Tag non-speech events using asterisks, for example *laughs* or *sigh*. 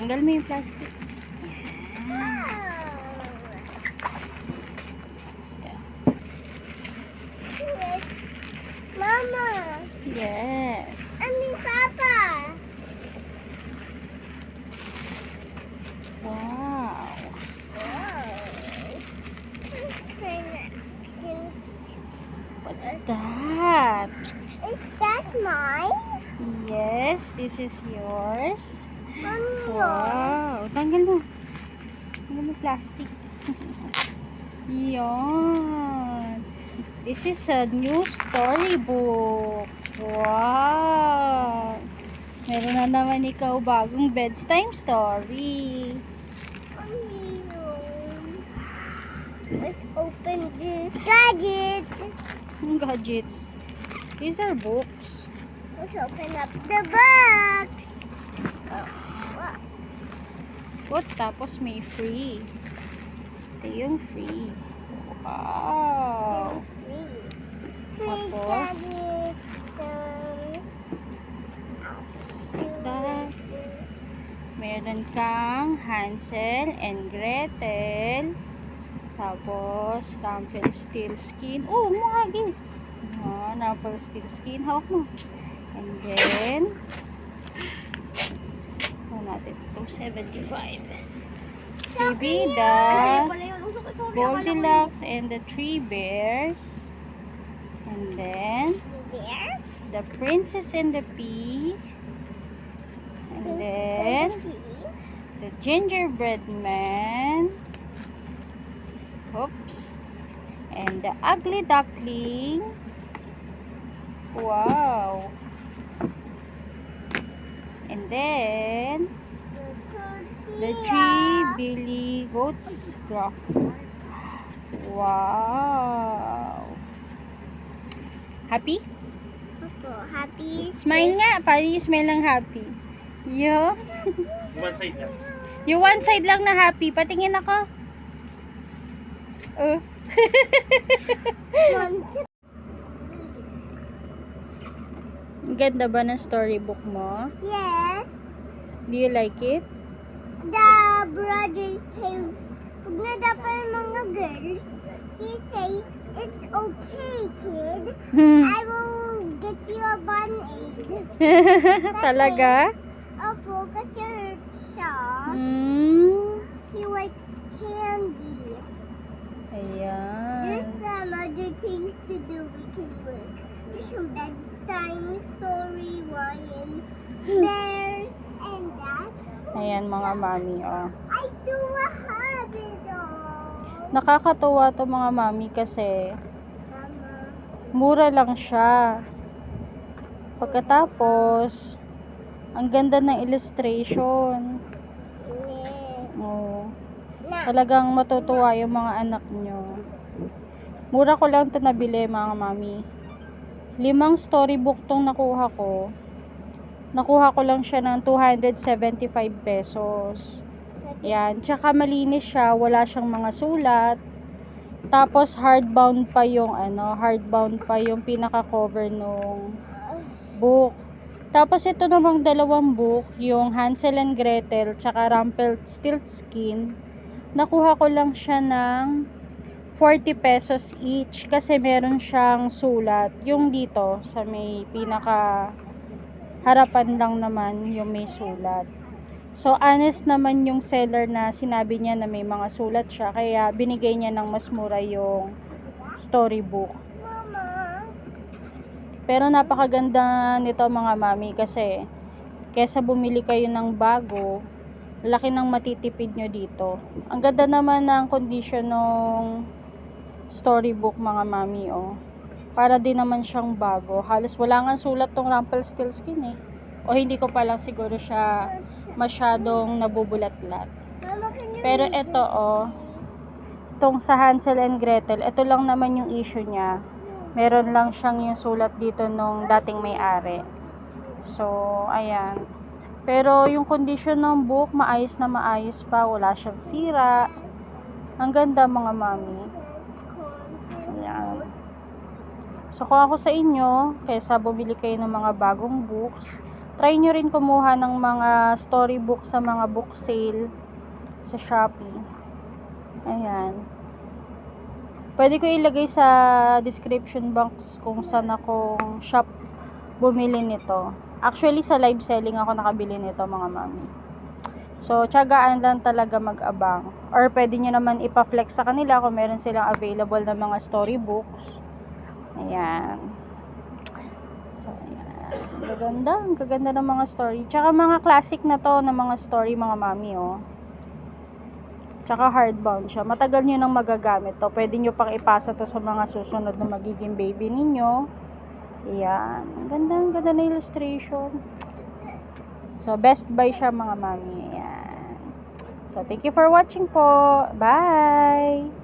Tanggal mo yung plastic. Mama, Yes. I mean Papa. Wow. What's that? Is that mine? Yes, this is yours. Wow. Tanggal mo. Tanggal mo plastic. Yan. This is a new storybook. Wow. Meron na naman ikaw bagong bedtime story. Let's open this gadget. Yung gadgets. These are books. Let's open up the box. What? Tapos may free. Ito yung free. Wow. Tapos? Like. Meron kang Hansel and Gretel. Tapos, Rumpelstiltskin. Oh, mahagis. Ah, Rumpelstiltskin. Hawak mo. And then, natin? 275. Maybe the Goldilocks and the Three Bears. And then, the Princess and the Pea. And then, the gingerbread man. Oops. And the ugly duckling. Wow. And then, the three Billy Goats Gruff. Wow. Happy? Opo, happy. Smile nga. Paano yung smile ng happy? Yo. One side lang. Yung one side lang na happy. Patingin ako. Oh. Ganda ba ng storybook mo? Yes. Do you like it? The brothers pag nadapan ng mga girls, she say, it's okay, kid. I will get you a band-aid. *laughs* Talaga? Opo, kasi hurt siya. Mm. He likes candy. Ayan. There's some other things to do we can look. There's some bedtime story, Ryan, and that. Ayan mga mami, oh. Nakakatuwa to mga mami kasi mura lang siya. Pagkatapos, ang ganda ng illustration. Oh. Talagang matutuwa yung mga anak nyo. Mura ko lang to nabili mga mami. Limang storybook tong nakuha ko. Nakuha ko lang siya ng 275 pesos. Yan. Tsaka malinis siya. Wala siyang mga sulat. Tapos hardbound pa yung ano, hardbound pa yung pinaka-cover nung book. Tapos ito namang dalawang book, yung Hansel and Gretel tsaka Rumpelstiltskin. Nakuha ko lang siya ng 40 pesos each kasi meron siyang sulat. Yung dito sa may pinaka harapan lang naman yung may sulat. So honest naman yung seller na sinabi niya na may mga sulat siya kaya binigay niya ng mas mura yung storybook. Pero napakaganda nito mga mami kasi kesa bumili kayo ng bago, laki ng matitipid nyo dito. Ang ganda naman ng condition ng storybook mga mami oh. Para din naman siyang bago. Halos wala nga sulat tong Rumpelstiltskin eh. O hindi ko pa lang siguro siya masyadong nabubulat-lat. Pero ito oh, tong sa Hansel and Gretel, ito lang naman yung issue niya. Meron lang siyang yung sulat dito nung dating may-ari. So, ayan. Pero yung condition ng book, maayos na maayos pa. Wala siyang sira. Ang ganda mga mami. Ayan. So, kung ako sa inyo, kaysa bumili kayo ng mga bagong books, try nyo rin kumuha ng mga storybook sa mga book sale sa Shopee. Ayan. Pwede ko ilagay sa description box kung saan akong shop bumili nito. Actually, sa live selling ako nakabili nito mga mami. So, tiyagaan lang talaga mag-abang. Or pwede nyo naman ipa-flex sa kanila kung meron silang available na mga storybooks. Ayan. So, ayan. Ang gaganda. Ang gaganda ng mga story. Tsaka mga classic na to ng mga story mga mami, oh. Tsaka hardbound siya. Matagal nyo nang magagamit to. Pwede nyo pang ipasa to sa mga susunod na magiging baby ninyo. Ayan. Ang ganda, ang ganda na illustration. So, best buy siya mga mami. Ayan. So, thank you for watching po. Bye!